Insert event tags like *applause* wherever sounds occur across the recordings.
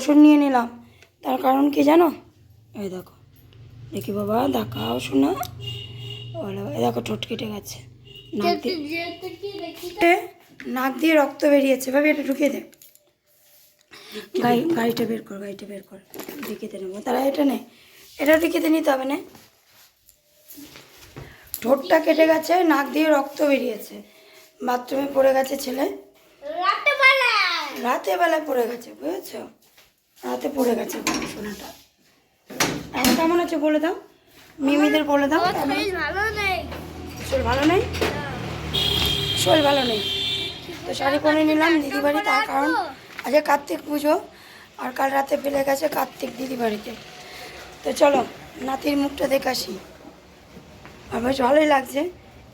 ওষুধ নিয়ে নিলাম। তার কারণ কি জানো? এই দেখো। দেখি বাবা দেখাও শোনা। বলো এই দেখো ঠোঁট কেটে গেছে। নাক দিয়ে নাক দিয়ে রক্ত বেরিয়েছে। ভাবি এটা ঢুকিয়ে দে। গাড়ি গাড়িটা বের কর গাড়িটা বের কর। ঢুকিয়ে নেব। তারা এটা নে। এটা ঢুকিয়ে নিতে হবে না। ঠোঁটটা কেটে গেছে নাক দিয়ে রক্ত বেরিয়েছে। বাথরুমে পড়ে গেছে ছেলে। রাতে বেলায় পড়ে গেছে বুঝেছ? রাতে পড়ে গেছে সোনাটা। এখন কেমন আছে বলে দাও? মিমিদের বলে দাও। ভালো নেই। শরীর ভালো নেই? শরীর ভালো নেই। তো শাড়ি পরে নিলাম দিদি বাড়ি তার কারণ। আজকে কার্তিক পুজো আর কাল রাতে ফেলে গেছে কার্তিক দিদি বাড়িতে তো চলো নাতির মুখটা দেখে আসি। আর বেশ ভালোই লাগছে।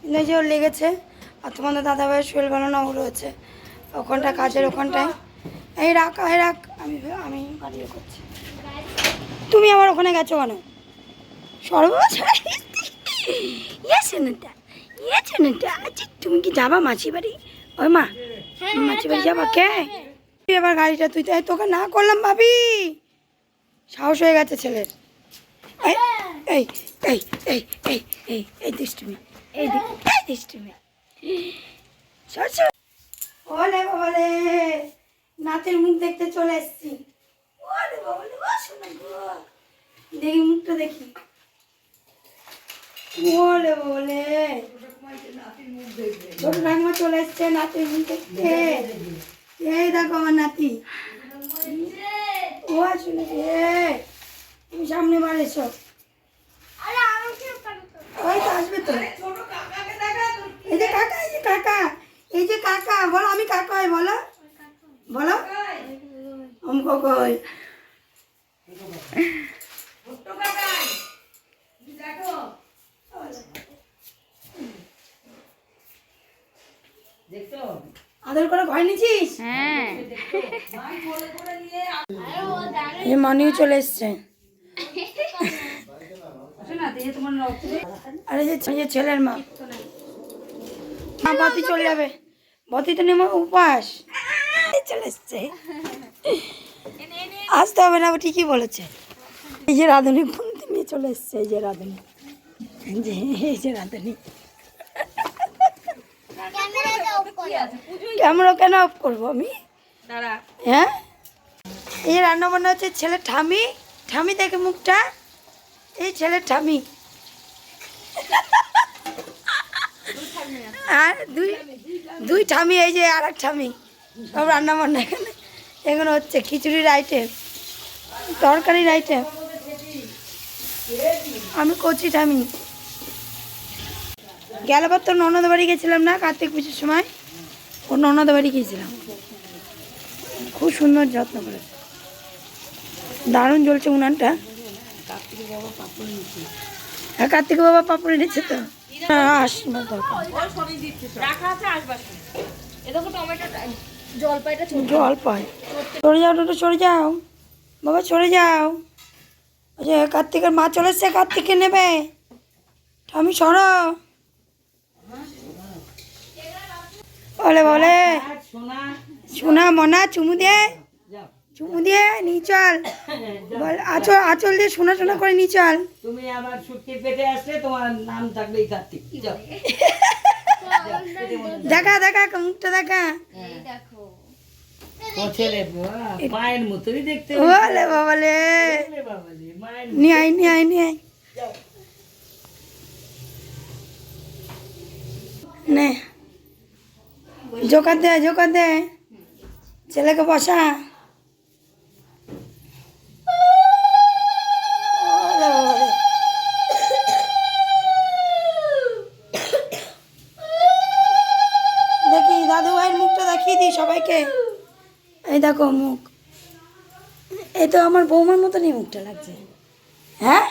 কিন্তু যে ওর লেগেছে আর তোমাদের দাদাভাইয়ের শরীর ভালো না ও রয়েছে। ওখানটা কাজের ওখানটায়। এই রাখ এই রাখ। আমি আমি বাড়িয়ে করছি। তুমি আমার ওখানে গেছো কেন? সর্বনাশ ইয়ে ইয়ে শোনাটা আচ্ছা তুমি কি যাবা মাছি বাড়ি? ওই মা মাছি বাড়ি যাবা? কে? তুই এবার গাড়িটা তুই তাই তোকে না করলাম ভাবি। সাহস হয়ে গেছে ছেলের। এই এই এই এই এই এই এই দুষ্টুমি এই দি- এই দুষ্টুমি। সর সর। ওলে বাবালে নাতির মুখ দেখতে চলে এসছি। দেখি মুখটা দেখি। ওলে বলে। ছোট ঠাকুমা চলে এসছে নাতির মুখ দেখতে। এই দেখো আমার নাতি। ও শুনে তুমি সামনে বার এসো। ওই তো আসবে তো। এই যে কাকা এই যে কাকা এই যে কাকা বলো আমি কাকা হয় বলো। বলো। অমুক কই আদর করে ভয় নিছিস হ্যাঁ। মানিও চলে এসছে। আরে যে ছেলের মা। মা বতি চলে যাবে। বতি তো নেমে উপাস। চলে এসছে *laughs* আসতে হবে না ও ঠিকই বলেছে। এই যে রাধুনি ফোনতে নিয়ে চলে এসছে এই যে রাধুনি। এই যে এই যে রাধুনি। ক্যামেরা কেন অফ করব আমি? হ্যাঁ? এই যে রান্না বান্না হচ্ছে ছেলের ঠামি। ঠামি দেখে মুখটা। এই ছেলের ঠামি। আর দুই দুই ঠামি এই যে আর এক ঠামি। সব রান্না বান্না এখানে। এখানে হচ্ছে খিচুড়ির আইটেম তরকারির আইটেম আমি কচি ঠামি গেলবার তো ননদ বাড়ি গেছিলাম না কার্তিক পুজোর সময়? ও ননদ বাড়ি গিয়েছিলাম। খুব সুন্দর যত্ন করেছে। দারুণ জ্বলছে উনানটা। হ্যাঁ কার্তিক বাবা পাপড় এনেছে তো? হ্যাঁ আসবার দরকার। জল পায় সরে যাও একটু সরে যাও। বাবা সরে যাও। ওই যে কার্তিকের মা চলে এসছে কার্তিককে নেবে। আমি সরো। বলে বলে। সোনা মনা চুমু দে চুমু দিয়ে নিয়ে চল। বল আচল আচল দিয়ে সোনা সোনা করে নিয়ে চল। তুমি আবার ছুটকি পেটে আসলে তোমার নাম থাকবে কার্তিক। যাও। *laughs* দেখা দেখা মুখটা দেখা। ও ছেলে বাহ, মায়ের মতোই দেখতে। বলে বাবালে। বলে বাবালে, মায়ের নিয়ে আয় নিয়ে আয় নিয়ে আয়। নে। জোকার দে জোকার দে। ছেলেকে বসা। দেখো মুখ। এই তো আমার বৌমার মতনই মুখটা লাগছে। হ্যাঁ?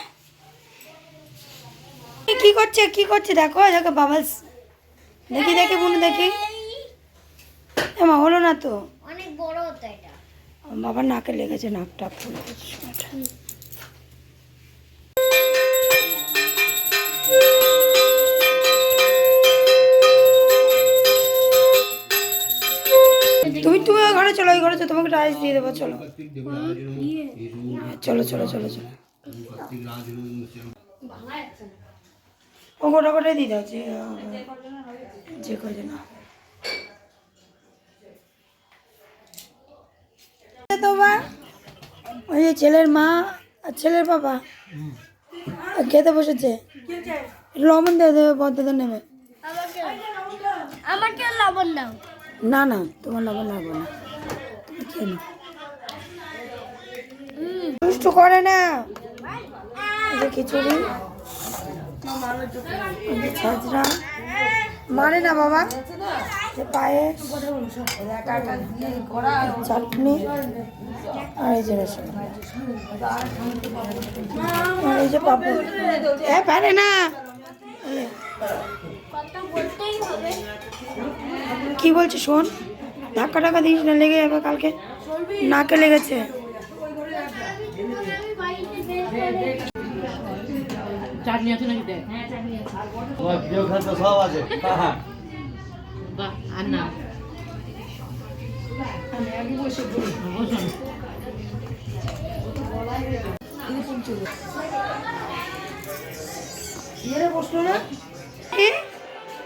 কি করছে? কি করছে? দেখো দেখো বাবাস দেখি দেখি বোন দেখি। এমা হলো না তো। অনেক বড় হতো এটা। বাবার নাকে লেগেছে নাকটা ফুল। চলো ওই ঘরে তোমাকে রাইস দিয়ে দেবো চলো। চলো চলো চলো চলো। ও গোটা গোটাই দিয়ে দাও যে যে কজন তোমার ওই যে ছেলের মা আর ছেলের বাবা। খেতে বসেছে। লবণ দিয়ে দেবে পদ্মা নেবে। আমাকে আমাকে লবণ দাও। না না তোমার লবণ লাগবে না। দুষ্টু করে না। যে খিচুড়ি। ছাজরা মানে না বাবা। যে পায়েস। চাটনি। আর এই যে আর এই যে পাপড়। এ পারে না। কি বলছিস শোন? ধাক্কা টাক্কা দিস না লেগে যাবে কালকে। নাকে লেগেছে। চাটনি আছে নাকি দেখ? সব আছে। হ্যাঁ। আর না? না এ,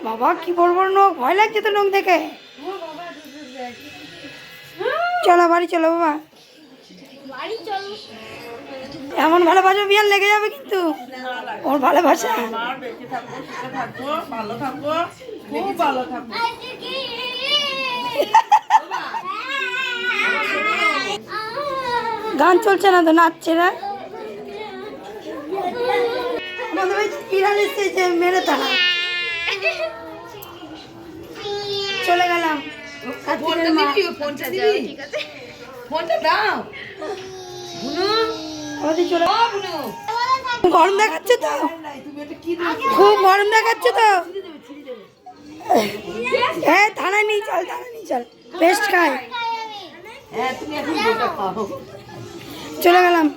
বাবা কি বড় নখ ভয় লাগছে তো নখ দেখে চলো, বাড়ি চলো, বাবা। এমন ভালোবাসা, বিয়ার লেগে যাবে কিন্তু। ওর ভালোবাসা। গান চলছে না তো, নাচছে না। আমাদের বিড়াল এসছে, মেরে তারা কার্তিকের মা। ফোনটা দাও। আমাদের চলে গরম দেখাচ্ছে তো। খুব গরম দেখাচ্ছে তো হ্যাঁ থানায় নিয়ে চল থানায় নিয়ে চল। খায়। হ্যাঁ তুমি এখন বলটা খাও। চলে গেলাম।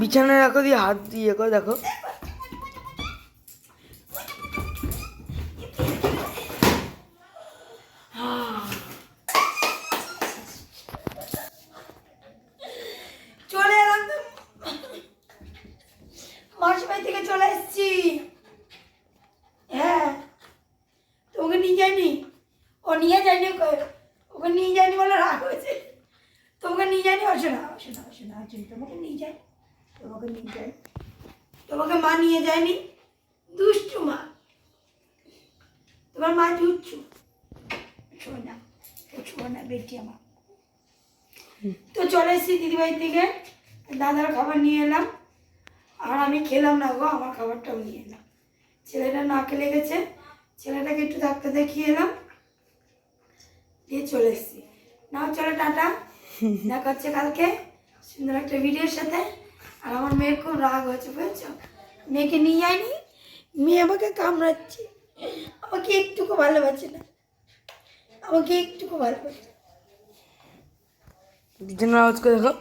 বিছানায় রাখো দিয়ে হাত দিয়ে করে দেখো চলে এলাম তো মাসি বাড়ি থেকে চলে এসেছি হ্যাঁ তো ওকে নিয়ে যায়নি ও নিয়ে যায়নি ওকে ওকে নিয়ে যায়নি বলে রাগ হয়েছে তোমাকে নিয়ে যায়নি আসে না আসে না আসে না আসে না। তোমাকে নিয়ে যায়। তোমাকে নিয়ে যায়। তোমাকে মা নিয়ে যায়নি? দুষ্টু মা। তোমার মা বেটি আমার তো চলে এসেছি দিদিবাড়ির থেকে দাদার খাবার নিয়ে এলাম। আর আমি খেলাম না গো আমার খাবারটাও নিয়ে এলাম। ছেলেটা নাকে লেগেছে ছেলেটাকে একটু ডাক্তার দেখিয়ে এলাম। দিয়ে চলে এসেছি। না চলে টাটা। *laughs* দেখা হচ্ছে কালকে। সুন্দর একটা ভিডিওর সাথে। আর আমার মেয়ের খুব রাগ হয়েছে, বুঝছ? মেয়েকে নিয়ে যায়নি, মেয়ে আমাকে কামড়াচ্ছে। আমাকে একটুকু ভালোবাসে না। আমাকে একটুকু ভালোবাসে। বিছানার আওয়াজ করে দেখো।